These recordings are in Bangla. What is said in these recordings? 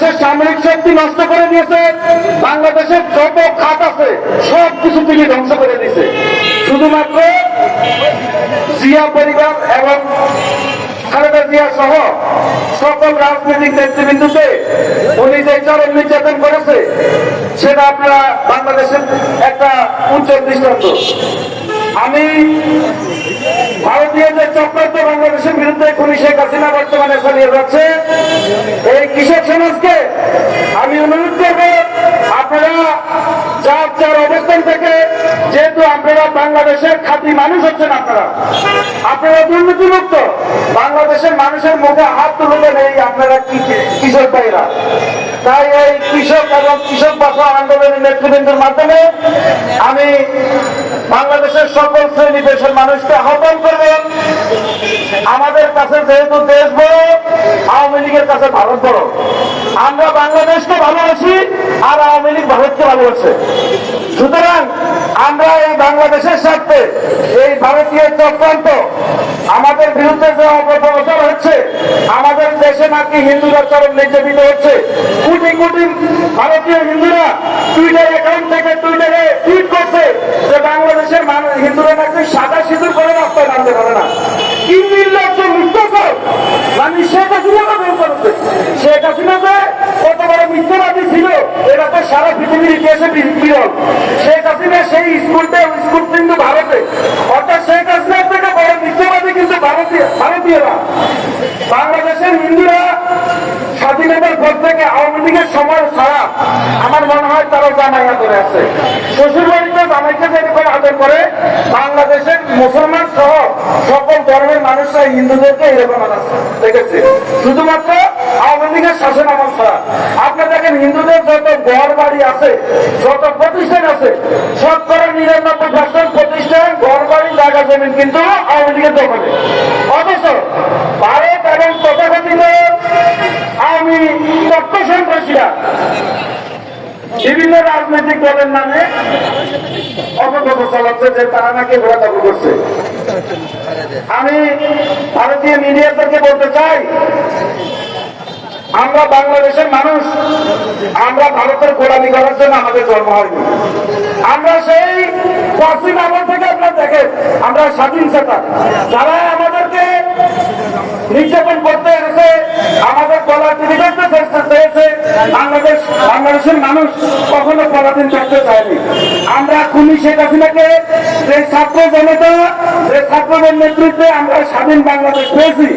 বাংলাদেশের সামরিক শক্তি নষ্ট করে দিয়েছে, বাংলাদেশের যত খাত আছে সব কিছু তিনি ধ্বংস করে দিয়েছে। শুধুমাত্র জিয়া পরিবার এবং খালেদা জিয়া সহ সকল রাজনৈতিক নেতৃবৃন্দুকে উনি যে চরম নির্যাতন করেছে, সেটা আপনারা বাংলাদেশের একটা উজ্জ্বল দৃষ্টান্ত। আমি ভারতীয় যে চক্রান্ত বাংলাদেশের বিরুদ্ধে খুনি শেখ হাসিনা বর্তমানে চালিয়ে যাচ্ছে সমাজকে আমি অনুরোধ করব, আপনারা যার যার অবস্থান থেকে, যেহেতু আপনারা বাংলাদেশের খাঁটি মানুষ হচ্ছেন আপনারা আপনারা দুর্নীতিমুক্ত। বাংলাদেশের মানুষের মুখে হাত তুলে নেই আপনারা কৃষক ভাইরা। তাই এই কৃষক এবং কৃষক বাঁচাও আন্দোলনের নেতৃবৃন্দের মাধ্যমে আমি বাংলাদেশের সকল শ্রেণি দেশের মানুষকে আহ্বান করব। আমাদের কাছে যেহেতু দেশ বড় লীগের কাছে ভারত বড় আমরা বাংলাদেশকে ভালোবাসি আর আওয়ামী লীগ ভারতকে ভালোবাসে। সুতরাং আমরা এই বাংলাদেশের স্বার্থে এই ভারতীয় চক্রান্ত, আমাদের বিরুদ্ধে যে অপপ্রচার হচ্ছে, আমাদের দেশে নাকি হিন্দুরা চরম নির্যাতিত হচ্ছে, কোটি কোটি ভারতীয় হিন্দুরা টুইটার অ্যাকাউন্ট থেকে টুইটারে টুইট করছে যে বাংলাদেশের মানুষ হিন্দুরা নাকি সাদা সিঁদুর করে রাস্তায় নামতে পারে না। কি নির্লজ্জ মিথ্যাচার মানে শেখ হাসিনা বের করেছে শেখ হাসিনা যে কত বড় মিথ্যাবাদী ছিল এটা তো সারা পৃথিবীর ইতিহাসে বি- বিরল শেখ হাসিনা সেই স্কুল কিন্তু ভারতে। অর্থাৎ শেখ হাসিনার থেকে বড় মিথ্যাবাদী কিন্তু ভারতীয়, ভারতীয়রা। বাংলাদেশের হিন্দুরা স্বাধীনতার পর থেকে আওয়ামী লীগের সময় ছাড়া আমার মনে হয় তারা জামাইয়া করে আছে। শ্বশুর বাড়িতে জামাইকে যেরকম আদর করে বাংলাদেশের মুসলমান সহ সকল ধর্মের মানুষরা হিন্দুদেরকে এরকম দেখেছে। শুধুমাত্র আওয়ামী লীগের শাসন আমল ছাড়া। আপনি দেখেন হিন্দুদের যত ঘর বাড়ি আছে, যত প্রতিষ্ঠান আছে নিরানব্বই পার্সেন্ট প্রতিষ্ঠান, ঘর বাড়ি, জায়গা জমিন কিন্তু আওয়ামী লীগের দখলে। অথচ ভারত এবং তথাকথিত আওয়ামী তত্ত্ব সন্ত্রাসীরা বিভিন্ন রাজনৈতিক দলের নামে অপকথ চালাচ্ছে যে তারা নাকি ঘোরা দখল করছে। আমি ভারতীয় মিডিয়াদেরকে বলতে চাই, আমরা বাংলাদেশের মানুষ, আমরা ভারতের গোলামি করার জন্য আমাদের জন্ম হয়নি। আমরা সেই পশ্চিম আমল থেকে আপনার দেখেন, আমরা স্বাধীন চেতা যারা আমাদেরকে নির্যাতন করতে এসেছে, আমাদের টিভি চেষ্টা চেয়েছে, বাংলাদেশ বাংলাদেশের মানুষ কখনো পরাধীন করতে চায়নি আমরা খুনি শেখ হাসিনাকে, যে ছাত্র জনতা, যে ছাত্রদের নেতৃত্বে আমরা স্বাধীন বাংলাদেশ পেয়েছি,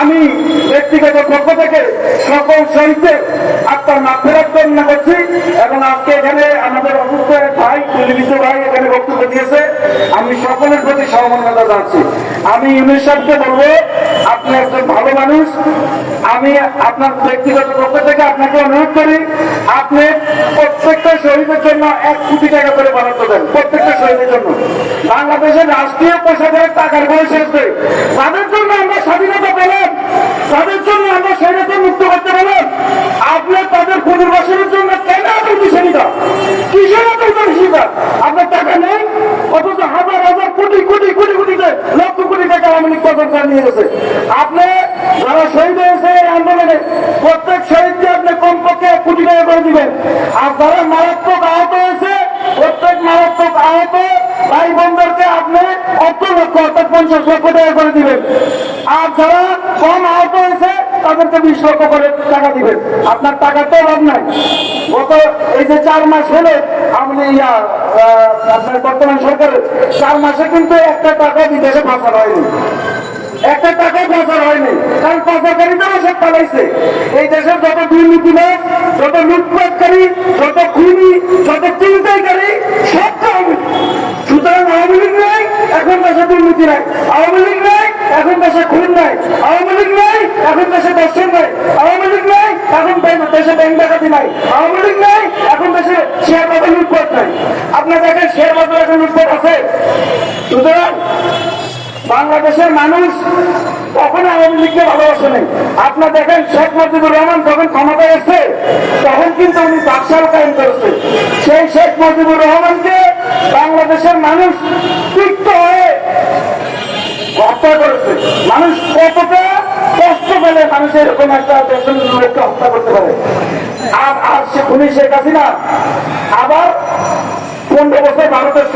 আমি ব্যক্তিগত পক্ষ থেকে সকল শহীদদের আত্মার মাফেরাত কামনা করছি এবং আজকে এখানে আমাদের বক্তব্য দিয়েছে, আমি সকলের প্রতি সহমর্মতা জানাচ্ছি। আমি ইউনিস সাহেবকে বলব, আপনি একজন ভালো মানুষ। আমি আপনার ব্যক্তিগত পক্ষ থেকে আপনাকে অনুরোধ করি, আপনি প্রত্যেকটা শহীদের জন্য এক কোটি টাকা করে বরাদ্দ দেন, প্রত্যেকটা শহীদের জন্য। বাংলাদেশের রাষ্ট্রীয় পোশাকের টাকার বয়স শেষে তাদের জন্য আমরা স্বাধীনতা পেলাম। তাদের জন্য আমরা স্বাধীনতা মুক্ত করতে পারলাম আপনি তাদের পুনর্বাসনের জন্য কেন এত বিষয়টা কিসের এত বিষয়টা আপনার টাকা নেই অথচ হাজার হাজার কোটি কোটি কোটি কোটিতে লক্ষ কোটি টাকা আওয়ামী লীগ নিয়ে গেছে আপনি যারা শহীদ হয়েছে এই আন্দোলনে প্রত্যেক শহীদকে আপনি কমপক্ষে এক কোটি টাকা করে দিবেন। আর যারা মারাত্মক আহত হয়েছে, প্রত্যেক মারাত্মক আহত ভাই বোনদেরকে আপনি অর্থ লক্ষ অর্থাৎ পঞ্চাশ লক্ষ টাকা করে দিবেন। আর যারা কম আহত হয়েছে তাদেরকে বিশ লক্ষ করে টাকা দিবেন। আপনার টাকার তো অভাব নাই। গত এই যে চার মাস হলে আপনি ইয়া আপনার বর্তমান সরকারের চার মাসে কিন্তু একটা টাকা বিদেশে পাচার হয়নি। একটা টাকাও পাচার হয়নি। কারণ সব পালাইছে। এই দেশের যত দুর্নীতিবাদ যত লুটপাটকারী, যত খুনি, যত চিন্তাইকারী, সব আওয়ামী। সুতরাং আওয়ামী লীগ নাই, এখন দেশে দুর্নীতি নাই। আওয়ামী লীগ নাই এখন দেশে খুন নাই আওয়ামী লীগ নাই এখন দেশে আওয়ামী লীগ এখন দেশে ব্যাংক ডাকাতি নাই, আওয়ামী লীগ এখন দেশে শেয়ার বাজার লুটপাট নাই। আপনার দেখেন শেয়ার বাজার এখন লুটপাট আছে। সুতরাং বাংলাদেশের মানুষ কখনো আওয়ামী লীগকে ভালোবাসে নেই। আপনার দেখেন শেখ মুজিবুর রহমান যখন ক্ষমতায় এসছে, তখন কিন্তু উনি বাকশাল কায়েম করেছে। সেই শেখ মুজিবুর রহমানকে বাংলাদেশের মানুষ তিক্ত হয়ে হত্যা করেছে। মানুষ কতটা সেরকম একটা দেশের লোককে হত্যা করতে পারে। আর আর সে আবার পনেরো বছর ভারতের